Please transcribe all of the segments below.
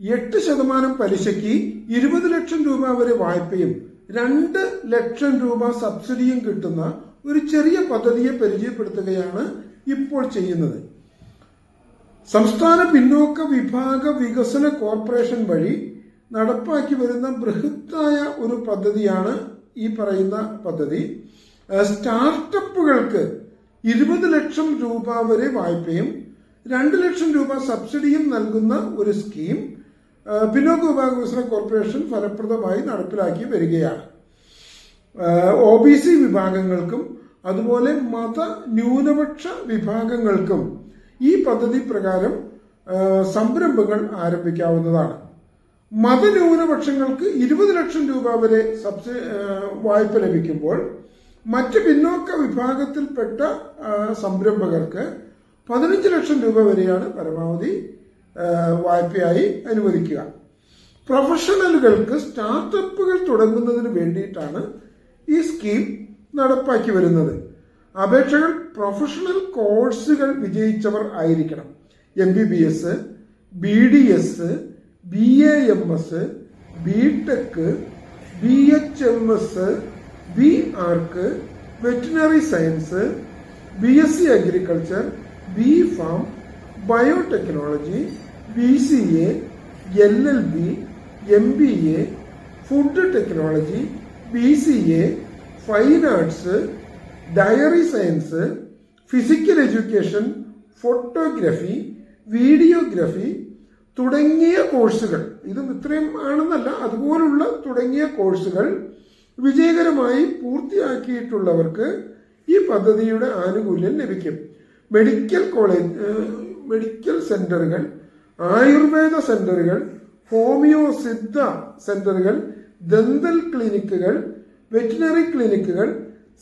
എട്ട് ശതമാനം പലിശയ്ക്ക് ഇരുപത് ലക്ഷം രൂപ വരെ വായ്പയും രണ്ട് ലക്ഷം രൂപ സബ്സിഡിയും കിട്ടുന്ന ഒരു ചെറിയ പദ്ധതിയെ പരിചയപ്പെടുത്തുകയാണ് ഇപ്പോൾ ചെയ്യുന്നത്. സംസ്ഥാന പിന്നോക്ക വിഭാഗ വികസന കോർപ്പറേഷൻ വഴി നടപ്പാക്കി വരുന്ന ബൃഹത്തായ ഒരു പദ്ധതിയാണ് ഈ പറയുന്ന പദ്ധതി. സ്റ്റാർട്ടപ്പുകൾക്ക് ഇരുപത് ലക്ഷം രൂപ വരെ വായ്പയും രണ്ട് ലക്ഷം രൂപ സബ്സിഡിയും നൽകുന്ന ഒരു സ്കീം. പിന്നോക്ക വിഭാഗ കോർപ്പറേഷൻ ഫലപ്രദമായി നടപ്പിലാക്കി വരികയാണ്. ഒ ബി സി വിഭാഗങ്ങൾക്കും അതുപോലെ മത ന്യൂനപക്ഷ വിഭാഗങ്ങൾക്കും ഈ പദ്ധതി പ്രകാരം സംരംഭങ്ങൾ ആരംഭിക്കാവുന്നതാണ്. മതന്യൂനപക്ഷങ്ങൾക്ക് ഇരുപത് ലക്ഷം രൂപ വരെ സബ്സി വായ്പ ലഭിക്കുമ്പോൾ മറ്റ് പിന്നോക്ക വിഭാഗത്തിൽപ്പെട്ട സംരംഭകർക്ക് പതിനഞ്ച് ലക്ഷം രൂപ വരെയാണ് പരമാവധി വായ്പയായി അനുവദിക്കുക. പ്രൊഫഷണലുകൾക്ക് സ്റ്റാർട്ടപ്പുകൾ തുടങ്ങുന്നതിന് വേണ്ടിയിട്ടാണ് ഈ സ്കീം നടപ്പാക്കി വരുന്നത്. അപേക്ഷകൾ പ്രൊഫഷണൽ കോഴ്സുകൾ വിജയിച്ചവർ ആയിരിക്കണം. M B B S B D S B A M S B tech B H M S B arch veterinary science B S C agriculture B pharm biotechnology B C A L L B M B A food technology B C A fine arts dairy science physical education photography videography തുടങ്ങിയ കോഴ്സുകൾ ഇത് ഇത്രയും ആണെന്നല്ല അതുപോലുള്ള തുടങ്ങിയ കോഴ്സുകൾ വിജയകരമായി പൂർത്തിയാക്കിയിട്ടുള്ളവർക്ക് ഈ പദ്ധതിയുടെ ആനുകൂല്യം ലഭിക്കും. മെഡിക്കൽ കോളേജ് മെഡിക്കൽ സെന്ററുകൾ ആയുർവേദ സെന്ററുകൾ ഹോമിയോ സിദ്ധ സെന്ററുകൾ ദന്തൽ ക്ലിനിക്കുകൾ വെറ്റിനറി ക്ലിനിക്കുകൾ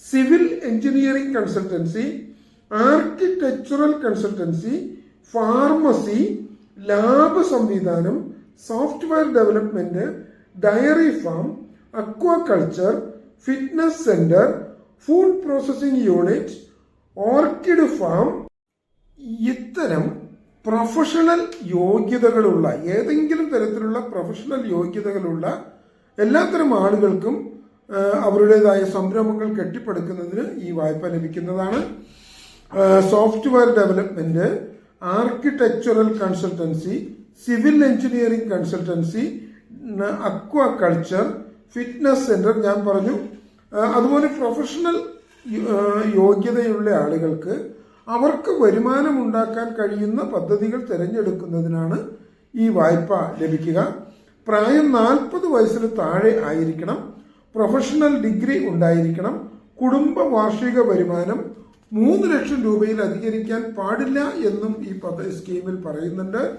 civil engineering consultancy architectural consultancy pharmacy lab സംവിധാനം software development dairy farm aquaculture fitness centre food processing unit orchid farm ഇത്തരം പ്രൊഫഷണൽ യോഗ്യതകളുള്ള ഏതെങ്കിലും തരത്തിലുള്ള പ്രൊഫഷണൽ യോഗ്യതകളുള്ള എല്ലാത്തരം ആളുകൾക്കും അവരുടേതായ സംരംഭങ്ങൾ കെട്ടിപ്പടുക്കുന്നതിന് ഈ വായ്പ ലഭിക്കുന്നതാണ്. Software development architectural consultancy civil engineering consultancy aquaculture fitness centre ഞാൻ പറഞ്ഞു. അതുപോലെ പ്രൊഫഷണൽ യോഗ്യതയുള്ള ആളുകൾക്ക് അവർക്ക് വരുമാനമുണ്ടാക്കാൻ കഴിയുന്ന പദ്ധതികൾ തിരഞ്ഞെടുക്കുന്നതിനാണ് ഈ വായ്പ ലഭിക്കുക. പ്രായം നാൽപ്പത് വയസ്സിന് താഴെ ആയിരിക്കണം. പ്രൊഫഷണൽ ഡിഗ്രി ഉണ്ടായിരിക്കണം. കുടുംബ വാർഷിക വരുമാനം മൂന്ന് ലക്ഷം രൂപയിൽ അധികരിക്കാൻ പാടില്ല എന്നും ഈ പദ്ധതി സ്കീമിൽ പറയുന്നുണ്ട്.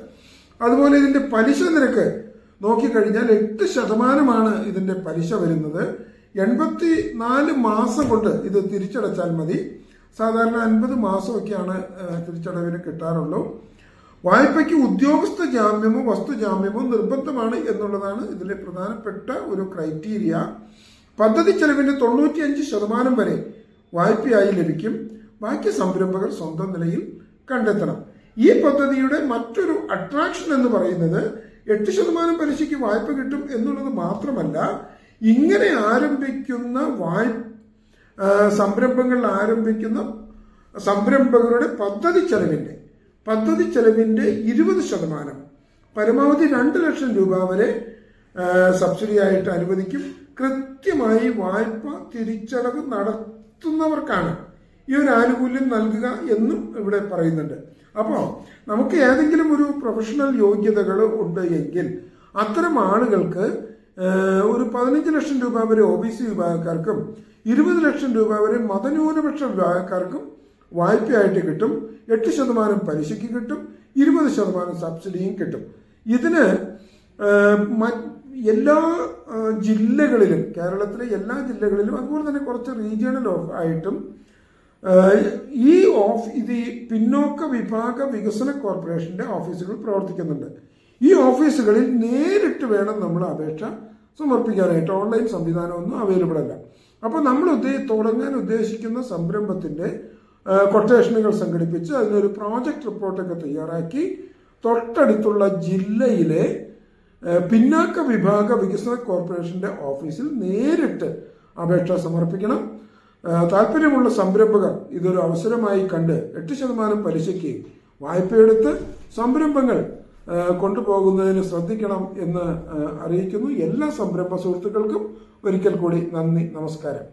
അതുപോലെ ഇതിന്റെ പലിശ നിരക്ക് നോക്കിക്കഴിഞ്ഞാൽ എട്ട് ശതമാനമാണ് ഇതിന്റെ പലിശ വരുന്നത്. എൺപത്തി നാല് മാസം കൊണ്ട് ഇത് തിരിച്ചടച്ചാൽ മതി. സാധാരണ അൻപത് മാസമൊക്കെയാണ് തിരിച്ചടവിന് കിട്ടാറുള്ളൂ. വായ്പയ്ക്ക് ഉദ്യോഗസ്ഥ ജാമ്യമോ വസ്തു ജാമ്യമോ നിർബന്ധമാണ് എന്നുള്ളതാണ് ഇതിലെ പ്രധാനപ്പെട്ട ഒരു ക്രൈറ്റീരിയ പദ്ധതി ചെലവിന്റെ തൊണ്ണൂറ്റിയഞ്ച് ശതമാനം വരെ വായ്പയായി ലഭിക്കും. ബാക്കി സംരംഭകർ സ്വന്തം നിലയിൽ കണ്ടെത്തണം. ഈ പദ്ധതിയുടെ മറ്റൊരു അട്രാക്ഷൻ എന്ന് പറയുന്നത് എട്ട് ശതമാനം പലിശയ്ക്ക് വായ്പ കിട്ടും എന്നുള്ളത് മാത്രമല്ല ഇങ്ങനെ ആരംഭിക്കുന്ന വായ്പ സംരംഭങ്ങൾ ആരംഭിക്കുന്ന സംരംഭകരുടെ പദ്ധതി ചെലവിന്റെ പദ്ധതി ചെലവിന്റെ ഇരുപത് ശതമാനം. പരമാവധി രണ്ട് ലക്ഷം രൂപ വരെ ആ, സബ്സിഡി ആയിട്ട് അനുവദിക്കും. കൃത്യമായി വായ്പ തിരിച്ചടവ് നടത്തുന്നവർക്കാണ് ഈ ഒരു ആനുകൂല്യം നൽകുക എന്നും ഇവിടെ പറയുന്നുണ്ട്. അപ്പോൾ നമുക്ക് ഏതെങ്കിലും ഒരു പ്രൊഫഷണൽ യോഗ്യതകൾ ഉണ്ട് എങ്കിൽ അത്തരം ആളുകൾക്ക് ഒരു പതിനഞ്ച് ലക്ഷം രൂപ വരെ ഒ ബി സി വിഭാഗക്കാർക്കും ഇരുപത് ലക്ഷം രൂപ വരെ മതന്യൂനപക്ഷ വിഭാഗക്കാർക്കും വായ്പയായിട്ട് കിട്ടും. എട്ട് ശതമാനം പലിശയ്ക്ക് കിട്ടും. ഇരുപത് ശതമാനം സബ്സിഡിയും കിട്ടും. ഇതിന് എല്ലാ ജില്ലകളിലും കേരളത്തിലെ എല്ലാ ജില്ലകളിലും അതുപോലെ തന്നെ കുറച്ച് റീജിയണൽ ആയിട്ടും ഈ ഓഫ് ഇത് പിന്നോക്ക വിഭാഗ വികസന കോർപ്പറേഷന്റെ ഓഫീസുകൾ പ്രവർത്തിക്കുന്നുണ്ട്. ഈ ഓഫീസുകളിൽ നേരിട്ട് വേണം നമ്മൾ അപേക്ഷ സമർപ്പിക്കാനായിട്ട്. ഓൺലൈൻ സംവിധാനമൊന്നും അവൈലബിൾ അല്ല. അപ്പോൾ നമ്മൾ ഉദ്ദേ തുടങ്ങാൻ ഉദ്ദേശിക്കുന്ന സംരംഭത്തിന്റെ കൊട്ടേഷനുകൾ സംഘടിപ്പിച്ച് അതിനൊരു പ്രോജക്റ്റ് റിപ്പോർട്ടൊക്കെ തയ്യാറാക്കി തൊട്ടടുത്തുള്ള ജില്ലയിലെ പിന്നാക്ക വിഭാഗ വികസന കോർപ്പറേഷന്റെ ഓഫീസിൽ നേരിട്ട് അപേക്ഷ സമർപ്പിക്കണം. താല്പര്യമുള്ള സംരംഭകർ ഇതൊരു അവസരമായി കണ്ട് എട്ട് ശതമാനം പലിശയ്ക്ക് വായ്പയെടുത്ത് സംരംഭങ്ങൾ കൊണ്ടുപോകുന്നതിന് ശ്രദ്ധിക്കണം എന്ന് അറിയിക്കുന്നു. എല്ലാ സംരംഭ സുഹൃത്തുക്കൾക്കും ഒരിക്കൽ കൂടി നന്ദി നമസ്കാരം.